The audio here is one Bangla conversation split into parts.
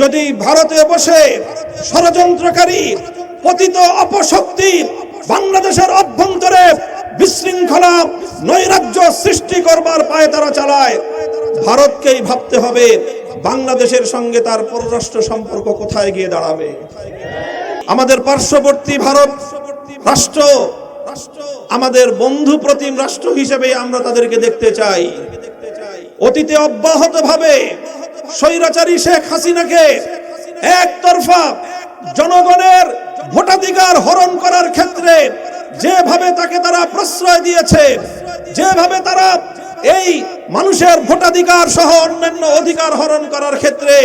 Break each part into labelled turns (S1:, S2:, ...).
S1: যদি ভারতে বসে ষড়যন্ত্রকারী, পতিত অপশক্তি বাংলাদেশের অভ্যন্তরে বিশৃঙ্খলা, নৈরাজ্য সৃষ্টি করবার পায়ে তারা চালায়, ভারতকেই ভাবতে হবে বাংলাদেশের সঙ্গে তার পররাষ্ট্র সম্পর্ক কোথায় গিয়ে দাঁড়াবে। আমাদের পার্শ্ববর্তী ভারত, রাষ্ট্র, আমাদের বন্ধু প্রতিম রাষ্ট্র হিসেবে আমরা তাদেরকে দেখতে চাই। অতীতে অব্যাহত ভাবে স্বৈরাচারী শেখ হাসিনাকে একতরফা জনগণের ভোটাধিকার হরণ করার ক্ষেত্রে যেভাবে তাকে তারা প্রশ্রয় দিয়েছে, যেভাবে তারা এই মানুষের ভোটাধিকার সহ অন্যান্য অধিকার হরণ করার ক্ষেত্রে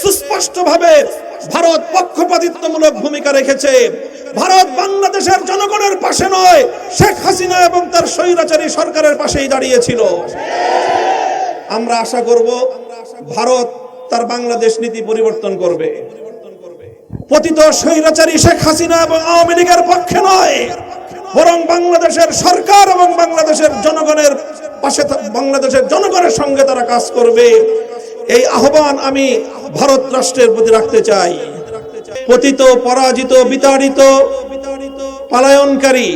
S1: সুস্পষ্টভাবে ভারত পক্ষপাতিত্বমূলক ভূমিকা রেখেছে। ভারত বাংলাদেশের জনগণের পাশে নয়, শেখ হাসিনা এবং তার স্বৈরাচারী সরকারের পাশেই দাঁড়িয়েছিল। আমরা আশা করব ভারত তার বাংলাদেশ নীতি পরিবর্তন করবে। পতিত স্বৈরাচারী শেখ হাসিনা এবং আওয়ামী লীগের পক্ষে নয়, বরং বাংলাদেশের সরকার এবং বাংলাদেশের জনগণের পাশে বাংলাদেশের জনগণের সঙ্গে তারা কাজ করবে। এই আহ্বান আমি ভারত রাষ্ট্রের প্রতি রাখতে চাই। পতিত, পরাজিত, বিতাড়িত, পালায়নকারী,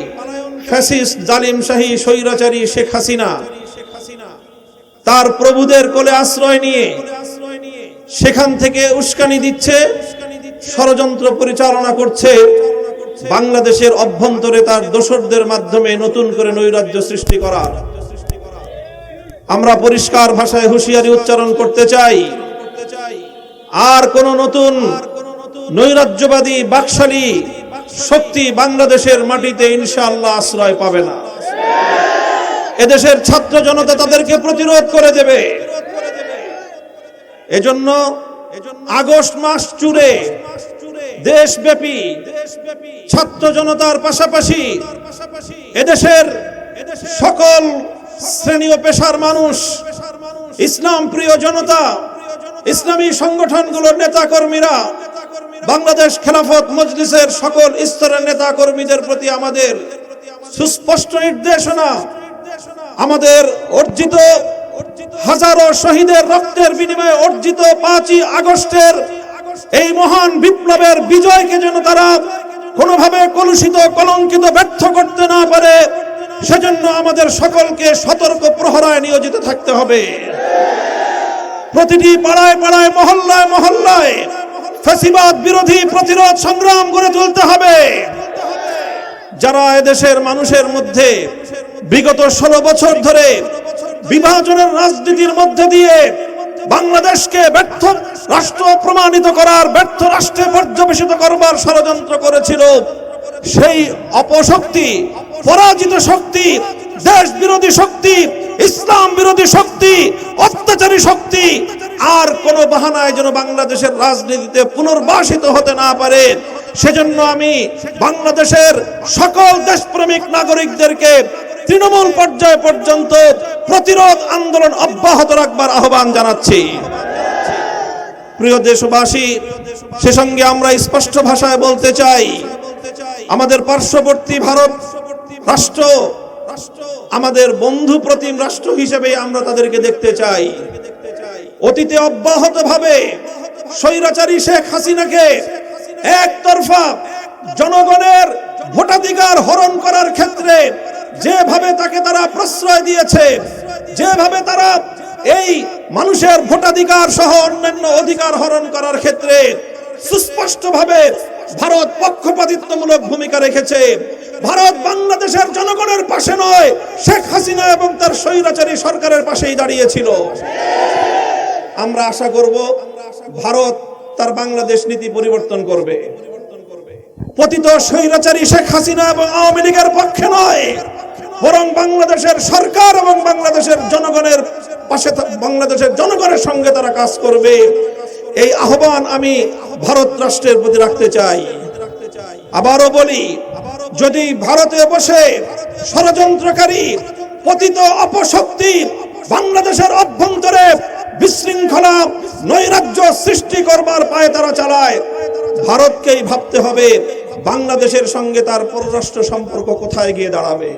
S1: ফ্যাসিস্ট, জালিম, শাহী, স্বৈরাচারী শেখ হাসিনা তার প্রভুদের কোলে আশ্রয় নিয়ে সেখান থেকে উস্কানি দিচ্ছে, ষড়যন্ত্র পরিচালনা করছে, বাংলাদেশের অভ্যন্তরে তার দোসরদের মাধ্যমে নতুন করে নৈরাজ্য সৃষ্টি করার। আমরা পরিষ্কার ভাষায় হুঁশিয়ারি উচ্চারণ করতে চাই। আর কোন নতুন নৈরাজ্যবাদী, বাকশালী শক্তি বাংলাদেশের মাটিতে ইনশাআল্লাহ আশ্রয় পাবে না। এদেশের ছাত্র জনতা তাদেরকে প্রতিরোধ করে দেবে। এজন্য আগস্ট মাস জুড়ে দেশব্যাপী ছাত্র জনতার পাশাপাশি এদেশের সকল শ্রেণি ও পেশার মানুষ, ইসলাম প্রিয় জনতা, ইসলামী সংগঠনগুলোর নেতা কর্মীরা বাংলাদেশ খেলাফত মজলিসের সকল স্তরের নেতা কর্মীদের প্রতি আমাদের সুস্পষ্ট নির্দেশনা আমাদের অর্জিত হাজারো শহীদের রক্তের বিনিময়ে অর্জিত পাঁচই আগস্টের এই মহান বিপ্লবের বিজয়কে যেন তারা কোনোভাবে কলুষিত, কলঙ্কিত, ব্যর্থ করতে না পারে, সেজন্য আমাদের সকলকে সতর্ক প্রহরায় নিয়োজিত থাকতে হবে। প্রতিটি পাড়ায় পাড়ায়, মহল্লায় মহল্লায় ফ্যাসিবাদ বিরোধী প্রতিরোধ সংগ্রাম গড়ে তুলতে হবে। যারা এদেশের মানুষের মধ্যে বিগত ষোলো বছর ধরে বিভাজনের রাজনীতির মধ্যে দিয়ে বাংলাদেশকে ব্যর্থ রাষ্ট্র প্রমাণিত করার, ব্যর্থ রাষ্ট্রে পর্যবেসিত করবার ষড়যন্ত্র করেছিল সেই অপশক্তি, পরাজিত শক্তি দেশ বিরোধী শক্তি, ইসলাম বিরোধী শক্তি, অত্যাচারী শক্তি। আর কোন বাহানায় যেন বাংলাদেশের রাজনীতিতে পুনর্বাসিত হতে না পারে, সেজন্য আমি বাংলাদেশের সকল দেশপ্রেমিক নাগরিকদেরকে তৃণমূল পর্যায় পর্যন্ত প্রতিরোধ আন্দোলন অব্যাহত রাখবার আহ্বান জানাচ্ছি। প্রিয় দেশবাসী, সে সঙ্গে আমরা স্পষ্ট ভাষায় বলতে চাই, আমাদের পার্শ্ববর্তী ভারত রাষ্ট্র, আমাদের বন্ধু প্রতিম রাষ্ট্র হিসেবে আমরা তাদেরকে দেখতে চাই। অতীতে অব্যাহত ভাবে স্বৈরাচারী শেখ হাসিনাকে একতরফা জনগণের ভোটাধিকার হরণ করার ক্ষেত্রে যেভাবে তাকে তারা প্রশ্রয় দিয়েছে, যেভাবে তারা এই মানুষের ভোটাধিকার সহ অন্যান্য অধিকার হরণ করার ক্ষেত্রে সুস্পষ্টভাবে ভারত পক্ষপাতিত্বমূলক ভূমিকা রেখেছে। ভারত বাংলাদেশের জনগণের পাশে নয়, শেখ হাসিনা এবং তার স্বৈরাচারী সরকারের পাশেই দাঁড়িয়েছিল। আমরা আশা করব ভারত তার বাংলাদেশ নীতি পরিবর্তন করবে। পতিত স্বৈরাচারী শেখ হাসিনা এবং আওয়ামী লীগের পক্ষে নয় বরং বাংলাদেশের সরকার এবং বাংলাদেশের জনগণের পাশে বাংলাদেশের জনগণের সঙ্গে তারা কাজ করবে। এই আহ্বান আমি ভারত রাষ্ট্রের প্রতি রাখতে চাই। আবারও বলি, যদি ভারতে বসে ষড়যন্ত্রকারী, পতিত অপশক্তি বাংলাদেশের অভ্যন্তরে বিশৃঙ্খলা, নৈরাজ্য সৃষ্টি করবার পায়ে তারা চালায়, ভারতকেই ভাবতে হবে। বাংলাদেশের সঙ্গে তার পররাষ্ট্র সম্পর্ক কোথায় গিয়ে দাঁড়াবে?